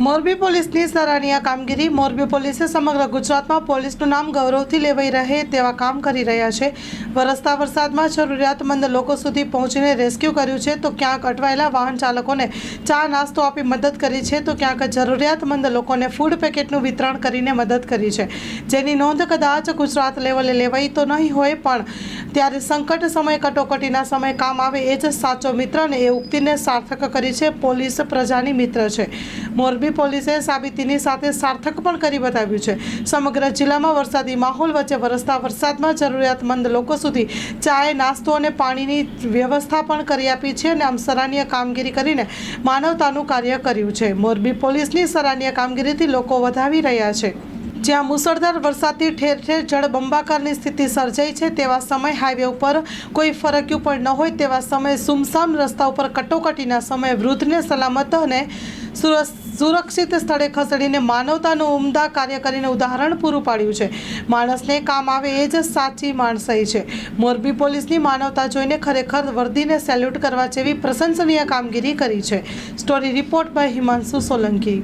મોરબી પોલીસની સરાહનીય કામગીરી. મોરબી પોલીસે સમગ્ર ગુજરાતમાં પોલીસનું નામ ગૌરવથી લેવાઈ રહે તેવા કામ કરી રહ્યા છે. વરસતા વરસાદમાં જરૂરિયાતમંદ લોકો સુધી પહોંચીને રેસ્ક્યુ કર્યું છે. તો ક્યાંક અટવાયેલા વાહન ચાલકોને ચા નાસ્તો આપી મદદ કરી છે. તો ક્યાંક જરૂરિયાતમંદ લોકોને ફૂડ પેકેટનું વિતરણ કરીને મદદ કરી છે. જેની નોંધ કદાચ ગુજરાત લેવલે લેવાઈ તો નહીં હોય, પણ ત્યારે સંકટ સમય, કટોકટીના સમય કામ આવે એ જ સાચો મિત્ર ને એ ઉક્તિને સાર્થક કરી છે પોલીસ પ્રજાની મિત્ર છે. મોરબી પોલીસે સાબિતીની સાથે સાર્થક પણ કરી બતાવ્યું છે. સમગ્ર જિલ્લામાં વરસાદી માહોલ વચ્ચે વરસતા વરસાદમાં જરૂરિયાતમંદ લોકો સુધી ચાય, નાસ્તો અને પાણીની વ્યવસ્થા પણ કરી આપી છે અને આમ સરાહનીય કામગીરી કરીને માનવતાનું કાર્ય કર્યું છે. મોરબી પોલીસની સરાહનીય કામગીરીથી લોકો વધાવી રહ્યા છે. જ્યાં મુસળધાર વરસાદથી ઠેર ઠેર જળબંબાકારની સ્થિતિ સર્જાઈ છે તેવા સમય હાઈવે ઉપર કોઈ ફરક્યું પણ ન હોય તેવા સમયે સુમસામ રસ્તા ઉપર કટોકટીના સમયે વૃદ્ધને સલામત અને સુરક્ષ- સુરક્ષિત સ્થળે ખસેડીને માનવતાનું ઉમદા કાર્ય કરીને ઉદાહરણ પૂરું પાડ્યું છે. માણસને કામ આવે એ જ સાચી માણસાઈ છે. મોરબી પોલીસની માનવતા જોઈને ખરેખર વર્દીને સેલ્યુટ કરવા જેવી પ્રશંસનીય કામગીરી કરી છે. Story report by Himanshu Solanki.